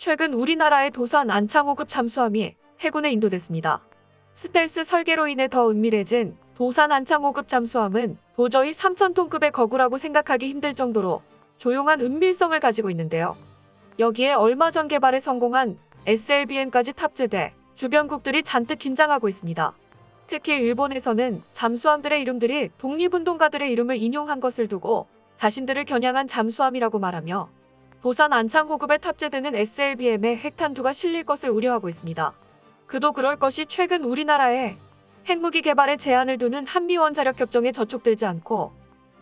최근 우리나라의 도산 안창호급 잠수함이 해군에 인도됐습니다. 스텔스 설계로 인해 더 은밀해진 도산 안창호급 잠수함은 도저히 3,000톤급의 거구라고 생각하기 힘들 정도로 조용한 은밀성을 가지고 있는데요. 여기에 얼마 전 개발에 성공한 SLBM까지 탑재돼 주변국들이 잔뜩 긴장하고 있습니다. 특히 일본에서는 잠수함들의 이름들이 독립운동가들의 이름을 인용한 것을 두고 자신들을 겨냥한 잠수함이라고 말하며 도산 안창 호급에 탑재되는 SLBM에 핵탄두가 실릴 것을 우려하고 있습니다. 그도 그럴 것이 최근 우리나라에 핵무기 개발에 제한을 두는 한미 원자력 협정에 저촉되지 않고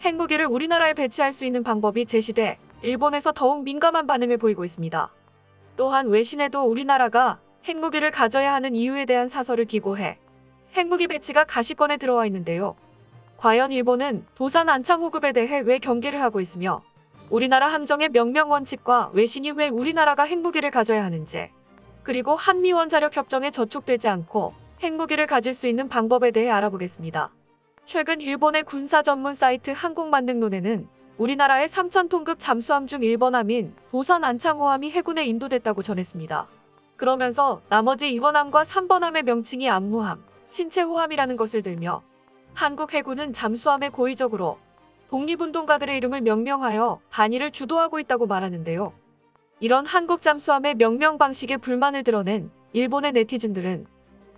핵무기를 우리나라에 배치할 수 있는 방법이 제시돼 일본에서 더욱 민감한 반응을 보이고 있습니다. 또한 외신에도 우리나라가 핵무기를 가져야 하는 이유에 대한 사설을 기고해 핵무기 배치가 가시권에 들어와 있는데요. 과연 일본은 도산 안창호급에 대해 왜 경계를 하고 있으며 우리나라 함정의 명명 원칙과 외신이 왜 우리나라가 핵무기를 가져야 하는지 그리고 한미 원자력 협정에 저촉되지 않고 핵무기를 가질 수 있는 방법에 대해 알아보겠습니다. 최근 일본의 군사 전문 사이트 항공만능론에는 우리나라의 3,000톤급 잠수함 중 1번함인 도산 안창호함이 해군에 인도됐다고 전했습니다. 그러면서 나머지 2번함과 3번함의 명칭이 안무함, 신체호함이라는 것을 들며 한국 해군은 잠수함에 고의적으로 독립운동가들의 이름을 명명하여 반의를 주도하고 있다고 말하는데요. 이런 한국 잠수함의 명명 방식에 불만을 드러낸 일본의 네티즌들은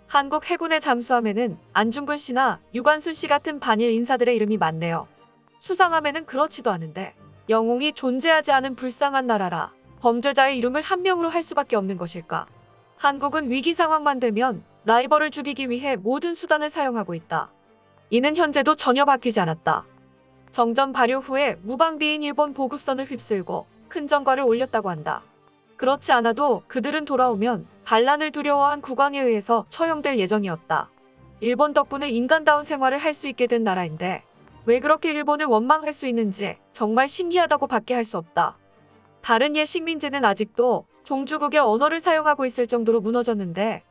한국 해군의 잠수함에는 안중근 씨나 유관순 씨 같은 반일 인사들의 이름이 많네요. 수상함에는 그렇지도 않은데 영웅이 존재하지 않은 불쌍한 나라라 범죄자의 이름을 한 명으로 할 수밖에 없는 것일까? 한국은 위기 상황만 되면 라이벌을 죽이기 위해 모든 수단을 사용하고 있다. 이는 현재도 전혀 바뀌지 않았다. 정전 발효 후에 무방비인 일본 보급선을 휩쓸고 큰 전과를 올렸다고 한다. 그렇지 않아도 그들은 돌아오면 반란을 두려워한 국왕에 의해서 처형될 예정이었다. 일본 덕분에 인간다운 생활을 할 수 있게 된 나라인데 왜 그렇게 일본을 원망할 수 있는지 정말 신기하다고 밖에 할 수 없다. 다른 옛 식민지는 아직도 종주국의 언어를 사용하고 있을 정도로 무너졌는데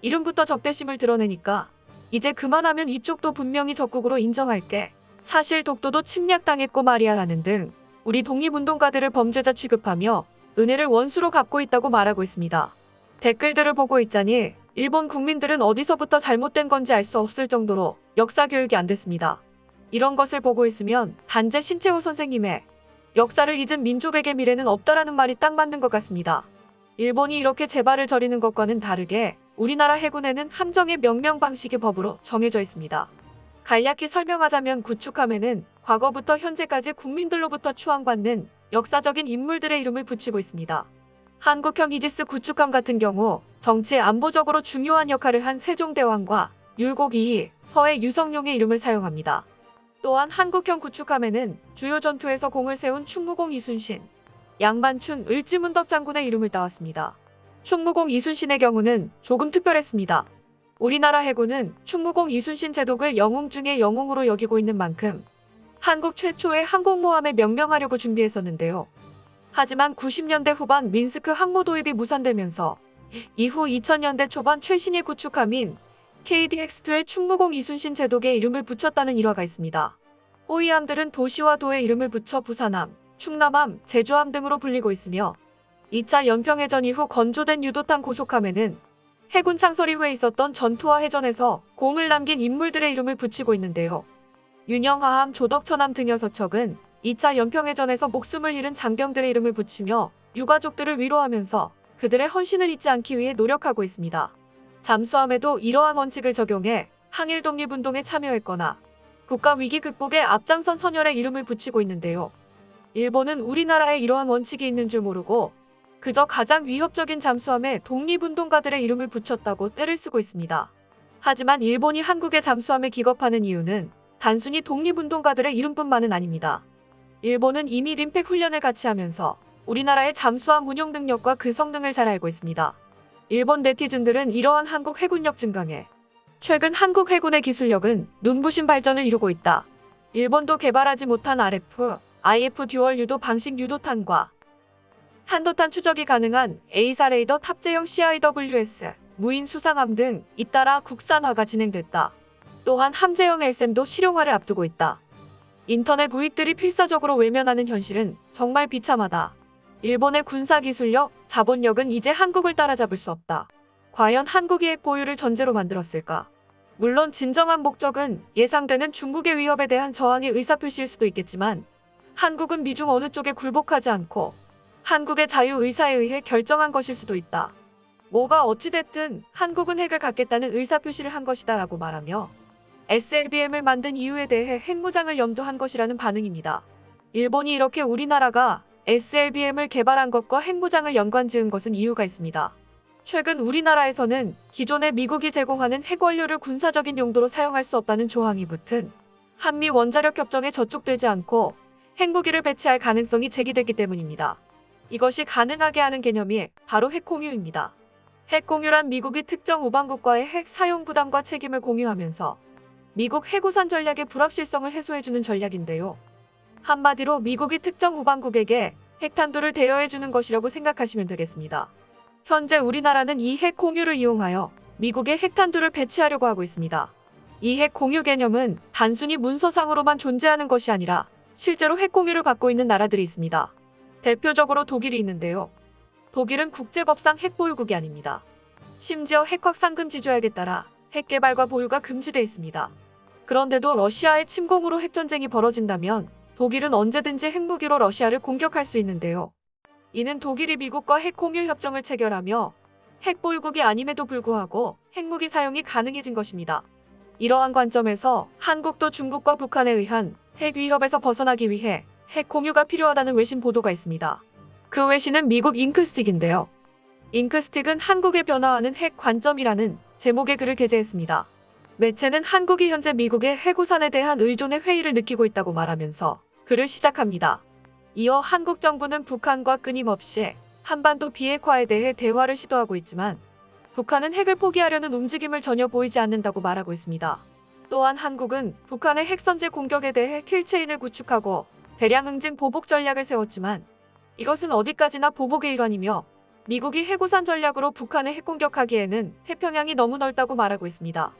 이름부터 적대심을 드러내니까 이제 그만하면 이쪽도 분명히 적국으로 인정할게. 사실 독도도 침략당했고 말이야 라는 등 우리 독립운동가들을 범죄자 취급하며 은혜를 원수로 갚고 있다고 말하고 있습니다. 댓글들을 보고 있자니 일본 국민들은 어디서부터 잘못된 건지 알 수 없을 정도로 역사 교육이 안 됐습니다. 이런 것을 보고 있으면 단재 신채호 선생님의 역사를 잊은 민족에게 미래는 없다라는 말이 딱 맞는 것 같습니다. 일본이 이렇게 재발을 저리는 것과는 다르게 우리나라 해군에는 함정의 명명 방식의 법으로 정해져 있습니다. 간략히 설명하자면 구축함에는 과거부터 현재까지 국민들로부터 추앙받는 역사적인 인물들의 이름을 붙이고 있습니다. 한국형 이지스 구축함 같은 경우 정치 안보적으로 중요한 역할을 한 세종대왕과 율곡이이, 서해 유성룡의 이름을 사용합니다. 또한 한국형 구축함에는 주요 전투에서 공을 세운 충무공 이순신, 양반춘 을지문덕 장군의 이름을 따왔습니다. 충무공 이순신의 경우는 조금 특별했습니다. 우리나라 해군은 충무공 이순신 제독을 영웅 중의 영웅으로 여기고 있는 만큼 한국 최초의 항공모함에 명명하려고 준비했었는데요. 하지만 90년대 후반 민스크 항모 도입이 무산되면서 이후 2000년대 초반 최신의 구축함인 KDX2에 충무공 이순신 제독의 이름을 붙였다는 일화가 있습니다. 호위함들은 도시와 도의 이름을 붙여 부산함, 충남함, 제주함 등으로 불리고 있으며 2차 연평해전 이후 건조된 유도탄 고속함에는 해군 창설 이후에 있었던 전투와 해전에서 공을 남긴 인물들의 이름을 붙이고 있는데요. 윤영하함, 조덕천함 등여 서척은 2차 연평해전에서 목숨을 잃은 장병들의 이름을 붙이며 유가족들을 위로하면서 그들의 헌신을 잊지 않기 위해 노력하고 있습니다. 잠수함에도 이러한 원칙을 적용해 항일 독립운동에 참여했거나 국가 위기 극복에 앞장선 선열의 이름을 붙이고 있는데요. 일본은 우리나라에 이러한 원칙이 있는 줄 모르고 그저 가장 위협적인 잠수함에 독립운동가들의 이름을 붙였다고 떼를 쓰고 있습니다. 하지만 일본이 한국의 잠수함에 기겁하는 이유는 단순히 독립운동가들의 이름뿐만은 아닙니다. 일본은 이미 림팩 훈련을 같이 하면서 우리나라의 잠수함 운용 능력과 그 성능을 잘 알고 있습니다. 일본 네티즌들은 이러한 한국 해군력 증강에 최근 한국 해군의 기술력은 눈부신 발전을 이루고 있다. 일본도 개발하지 못한 RF, IF 듀얼 유도 방식 유도탄과 한도탄 추적이 가능한 A사 레이더 탑재형 CIWS, 무인 수상함 등 잇따라 국산화가 진행됐다. 또한 함재형 LSM도 실용화를 앞두고 있다. 인터넷 우익들이 필사적으로 외면하는 현실은 정말 비참하다. 일본의 군사 기술력, 자본력은 이제 한국을 따라잡을 수 없다. 과연 한국이 핵 보유를 전제로 만들었을까? 물론 진정한 목적은 예상되는 중국의 위협에 대한 저항의 의사표시일 수도 있겠지만 한국은 미중 어느 쪽에 굴복하지 않고 한국의 자유의사에 의해 결정한 것일 수도 있다. 뭐가 어찌됐든 한국은 핵을 갖겠다는 의사표시를 한 것이다 라고 말하며 SLBM을 만든 이유에 대해 핵무장을 염두한 것이라는 반응입니다. 일본이 이렇게 우리나라가 SLBM을 개발한 것과 핵무장을 연관 지은 것은 이유가 있습니다. 최근 우리나라에서는 기존에 미국이 제공하는 핵원료를 군사적인 용도로 사용할 수 없다는 조항이 붙은 한미 원자력 협정에 저촉되지 않고 핵무기를 배치할 가능성이 제기됐기 때문입니다. 이것이 가능하게 하는 개념이 바로 핵 공유입니다. 핵 공유란 미국이 특정 우방국과의 핵 사용 부담과 책임을 공유하면서 미국 핵우산 전략의 불확실성을 해소해주는 전략인데요. 한마디로 미국이 특정 우방국에게 핵탄두를 대여해주는 것이라고 생각하시면 되겠습니다. 현재 우리나라는 이 핵 공유를 이용하여 미국의 핵탄두를 배치하려고 하고 있습니다. 이 핵 공유 개념은 단순히 문서상으로만 존재하는 것이 아니라 실제로 핵 공유를 받고 있는 나라들이 있습니다. 대표적으로 독일이 있는데요. 독일은 국제법상 핵 보유국이 아닙니다. 심지어 핵 확산 금지 조약에 따라 핵 개발과 보유가 금지돼 있습니다. 그런데도 러시아의 침공으로 핵전쟁이 벌어진다면 독일은 언제든지 핵무기로 러시아를 공격할 수 있는데요. 이는 독일이 미국과 핵 공유 협정을 체결하며 핵 보유국이 아님에도 불구하고 핵무기 사용이 가능해진 것입니다. 이러한 관점에서 한국도 중국과 북한에 의한 핵 위협에서 벗어나기 위해 핵 공유가 필요하다는 외신 보도가 있습니다. 그 외신은 미국 잉크스틱인데요. 잉크스틱은 한국에 변화하는 핵 관점이라는 제목의 글을 게재했습니다. 매체는 한국이 현재 미국의 핵우산에 대한 의존의 회의를 느끼고 있다고 말하면서 글을 시작합니다. 이어 한국 정부는 북한과 끊임없이 한반도 비핵화에 대해 대화를 시도하고 있지만 북한은 핵을 포기하려는 움직임을 전혀 보이지 않는다고 말하고 있습니다. 또한 한국은 북한의 핵선제 공격에 대해 킬체인을 구축하고 대량 응징 보복 전략을 세웠지만 이것은 어디까지나 보복의 일환이며 미국이 핵우산 전략으로 북한에 핵공격하기에는 태평양이 너무 넓다고 말하고 있습니다.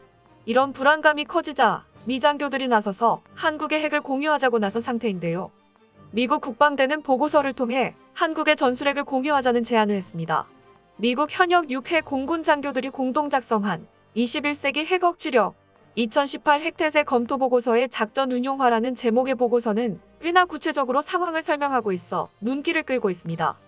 이런 불안감이 커지자 미 장교들이 나서서 한국의 핵을 공유하자고 나선 상태인데요. 미국 국방대는 보고서를 통해 한국의 전술핵을 공유하자는 제안을 했습니다. 미국 현역 6회 공군 장교들이 공동 작성한 21세기 핵 억지력 2018 핵태세 검토 보고서의 작전 운용화라는 제목의 보고서는 꽤나 구체적으로 상황을 설명하고 있어 눈길을 끌고 있습니다.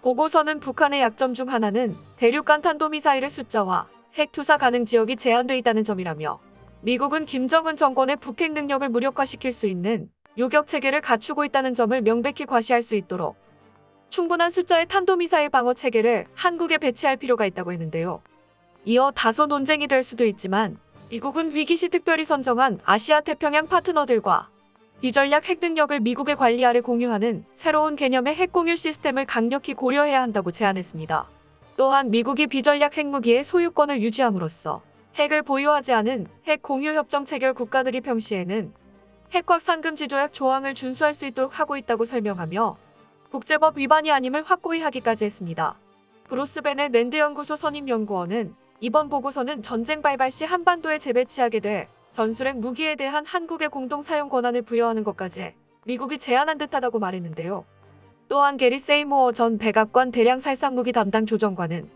보고서는 북한의 약점 중 하나는 대륙간 탄도미사일의 숫자와 핵 투사 가능 지역이 제한돼 있다는 점이라며 미국은 김정은 정권의 북핵 능력을 무력화시킬 수 있는 요격 체계를 갖추고 있다는 점을 명백히 과시할 수 있도록 충분한 숫자의 탄도미사일 방어 체계를 한국에 배치할 필요가 있다고 했는데요. 이어 다소 논쟁이 될 수도 있지만 미국은 위기시 특별히 선정한 아시아 태평양 파트너들과 비전략 핵 능력을 미국의 관리 아래 공유하는 새로운 개념의 핵 공유 시스템을 강력히 고려해야 한다고 제안했습니다. 또한 미국이 비전략 핵무기의 소유권을 유지함으로써 핵을 보유하지 않은 핵 공유 협정 체결 국가들이 평시에는 핵 확산 금 지 조약 조항을 준수할 수 있도록 하고 있다고 설명하며 국제법 위반이 아님을 확고히 하기까지 했습니다. 브루스 벤의 랜드 연구소 선임 연구원은 이번 보고서는 전쟁 발발 시 한반도에 재배치하게 돼 전술핵 무기에 대한 한국의 공동 사용 권한을 부여하는 것까지 미국이 제안한 듯하다고 말했는데요. 또한 게리 세이모어 전 백악관 대량 살상 무기 담당 조정관은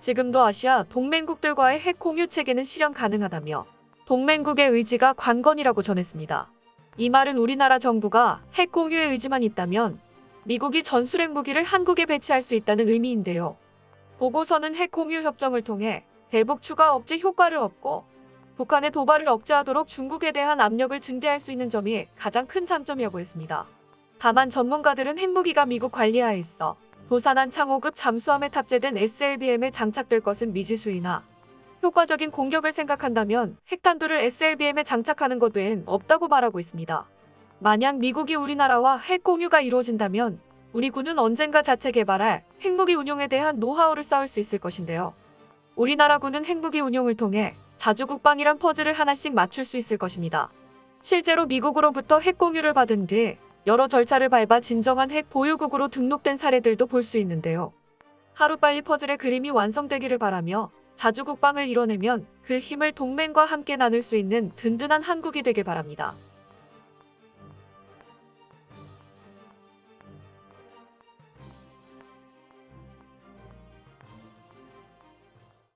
지금도 아시아 동맹국들과의 핵 공유 체계는 실현 가능하다며 동맹국의 의지가 관건이라고 전했습니다. 이 말은 우리나라 정부가 핵 공유의 의지만 있다면 미국이 전술핵 무기를 한국에 배치할 수 있다는 의미인데요. 보고서는 핵 공유 협정을 통해 대북 추가 억제 효과를 얻고 북한의 도발을 억제하도록 중국에 대한 압력을 증대할 수 있는 점이 가장 큰 장점이라고 했습니다. 다만 전문가들은 핵무기가 미국 관리하에 있어 도산한 창호급 잠수함에 탑재된 SLBM에 장착될 것은 미지수이나 효과적인 공격을 생각한다면 핵탄두를 SLBM에 장착하는 것 외엔 없다고 말하고 있습니다. 만약 미국이 우리나라와 핵 공유가 이루어진다면 우리 군은 언젠가 자체 개발할 핵무기 운용에 대한 노하우를 쌓을 수 있을 것인데요. 우리나라 군은 핵무기 운용을 통해 자주국방이란 퍼즐을 하나씩 맞출 수 있을 것입니다. 실제로 미국으로부터 핵 공유를 받은 뒤 여러 절차를 밟아 진정한 핵 보유국으로 등록된 사례들도 볼 수 있는데요. 하루빨리 퍼즐의 그림이 완성되기를 바라며 자주국방을 이뤄내면 그 힘을 동맹과 함께 나눌 수 있는 든든한 한국이 되길 바랍니다.